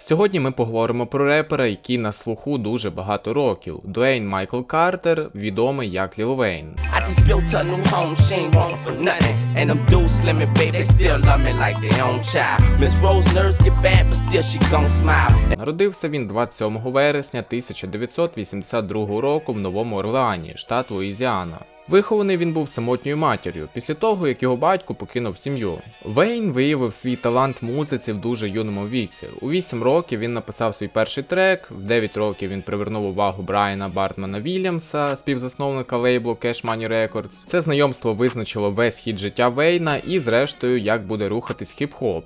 Сьогодні ми поговоримо про репера, який на слуху дуже багато років. Дуейн Майкл Картер, відомий як Ліл Вейн. Народився він 27 вересня 1982 року в Новому Орлеані, штат Луїзіана. Вихований він був самотньою матір'ю після того, як його батько покинув сім'ю. Вейн виявив свій талант музиці в дуже юному віці. У 8 років він написав свій перший трек, в 9 років він привернув увагу Брайана Бартмана Вільямса, співзасновника лейблу Cash Money Records. Це знайомство визначило весь хід життя Вейна і, зрештою, як буде рухатись хіп-хоп.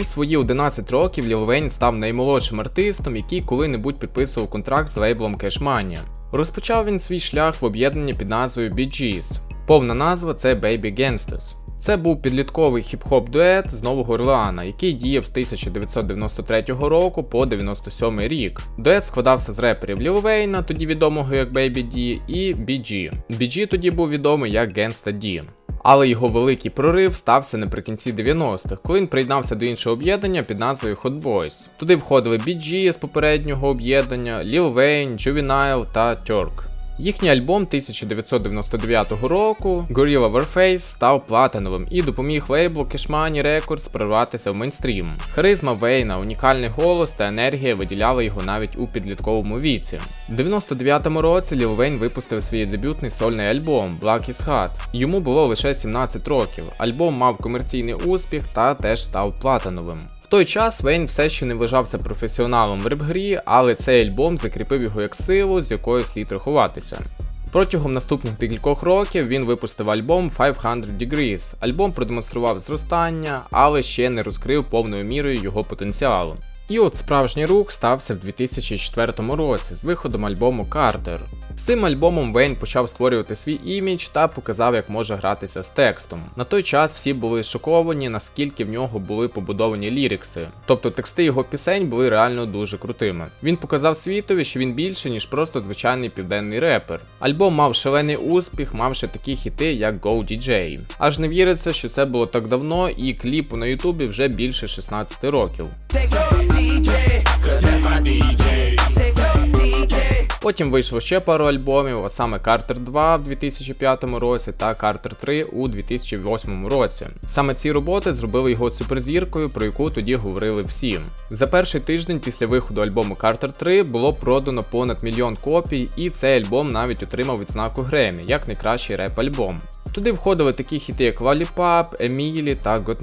У свої 11 років Ліл став наймолодшим артистом, який коли-небудь підписував контракт з лейблом Money. Розпочав він свій шлях в об'єднанні під назвою Bee. Повна назва це Baby Gangsters. Це був підлітковий хіп-хоп дует з Нового Орлеана, який діяв з 1993 року по 97 рік. Дует складався з реперів Ліл Вейна, тоді відомого як Baby D, і BG. BG тоді був відомий як Gangsta D. Але його великий прорив стався наприкінці 90-х, коли він приєднався до іншого об'єднання під назвою Hot Boys. Туди входили BG з попереднього об'єднання, Lil Wayne, Juvenile та Turk. Їхній альбом 1999 року Gorilla Warface став платиновим і допоміг лейблу Cash Money Records прорватися в мейнстрім. Харизма Вейна, унікальний голос та енергія виділяли його навіть у підлітковому віці. У 99-му році Lil Wayne випустив свій дебютний сольний альбом Black is Hot. Йому було лише 17 років. Альбом мав комерційний успіх та теж став платиновим. Той час Вейн все ще не вважався професіоналом в реп-грі, але цей альбом закріпив його як силу, з якою слід рахуватися. Протягом наступних декількох років він випустив альбом 500 Degrees. Альбом продемонстрував зростання, але ще не розкрив повною мірою його потенціалу. І от справжній рух стався в 2004 році з виходом альбому Carter. З цим альбомом Вейн почав створювати свій імідж та показав, як може гратися з текстом. На той час всі були шоковані, наскільки в нього були побудовані лірикси. Тобто тексти його пісень були реально дуже крутими. Він показав світові, що він більше, ніж просто звичайний південний репер. Альбом мав шалений успіх, мавши такі хіти, як Go DJ. Аж не віриться, що це було так давно, і кліпу на Ютубі вже більше 16 років. Потім вийшло ще пару альбомів, а саме Carter 2 в 2005 році та Carter 3 у 2008 році. Саме ці роботи зробили його суперзіркою, про яку тоді говорили всі. За перший тиждень після виходу альбому Carter 3 було продано понад мільйон копій, і цей альбом навіть отримав відзнаку Гремі як найкращий реп-альбом. Туди входили такі хіти, як Lollipop, Емілі та Got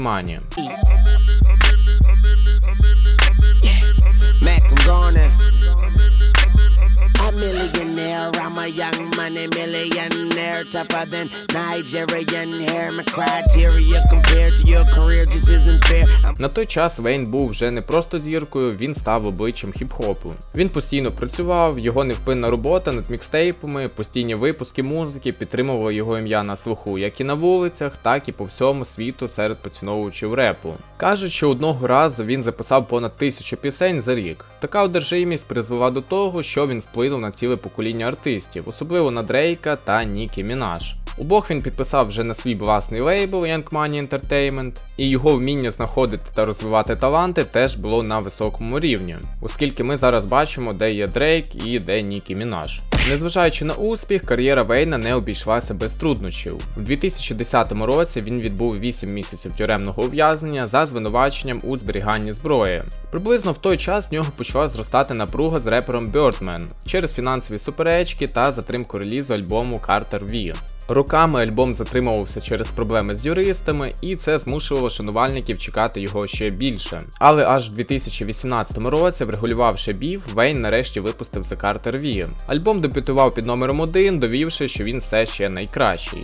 a young money millionaire, tougher than Nigerian hair. My criteria compared to your career just isn't fair. На той час Вейн був вже не просто зіркою, він став обличчям хіп-хопу. Він постійно працював, його невпинна робота над мікстейпами, постійні випуски музики підтримували його ім'я на слуху, як і на вулицях, так і по всьому світу серед поціновувачів репу. Кажуть, що одного разу він записав понад тисячу пісень за рік. Така одержимість призвела до того, що він вплинув на ціле покоління артистів, особливо на Дрейка та Нікі Мінаш. Обох він підписав вже на свій власний лейбл Young Money Entertainment, і його вміння знаходити та розвивати таланти теж було на високому рівні, оскільки ми зараз бачимо, де є Дрейк і де Нікі Мінаш. Незважаючи на успіх, кар'єра Вейна не обійшлася без труднощів. У 2010 році він відбув 8 місяців тюремного ув'язнення за звинуваченням у зберіганні зброї. Приблизно в той час в нього почала зростати напруга з репером Birdman через фінансові суперечки та затримку релізу альбому Carter V. Роками альбом затримувався через проблеми з юристами, і це змушувало шанувальників чекати його ще більше. Але аж в 2018 році, врегулювавши бів, Вейн нарешті випустив The Carter V. Альбом дебютував під номером 1, довівши, що він все ще найкращий.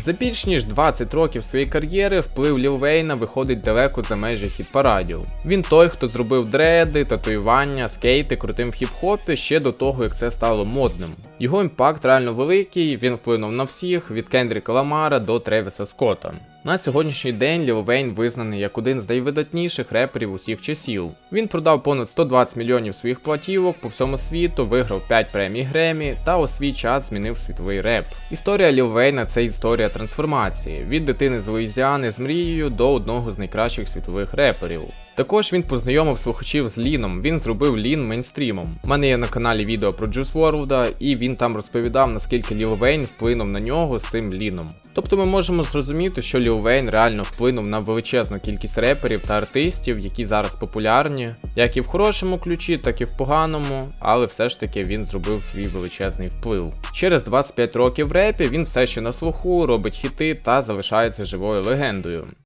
За більш ніж 20 років своєї кар'єри вплив Лілвейна виходить далеко за межі хіт-парадів. Він той, хто зробив дреди, татуювання, скейти крутим в хіп-хопі ще до того, як це стало модним. Його імпакт реально великий, він вплинув на всіх від Кендріка Ламара до Тревіса Скотта. На сьогоднішній день Ліл Вейн визнаний як один з найвидатніших реперів усіх часів. Він продав понад 120 мільйонів своїх платівок по всьому світу, виграв 5 премій Гремі та у свій час змінив світовий реп. Історія Ліл Вейна це історія трансформації від дитини з Луїзіани з мрією до одного з найкращих світових реперів. Також він познайомив слухачів з Ліном, він зробив Лін мейнстрімом. У мене є на каналі відео про Juice WRLD, і він там розповідав, наскільки Ліл Вейн вплинув на нього з цим Ліном. Тобто ми можемо зрозуміти, що Ліл Вейн реально вплинув на величезну кількість реперів та артистів, які зараз популярні, як і в хорошому ключі, так і в поганому, але все ж таки він зробив свій величезний вплив. Через 25 років в репі він все ще на слуху, робить хіти та залишається живою легендою.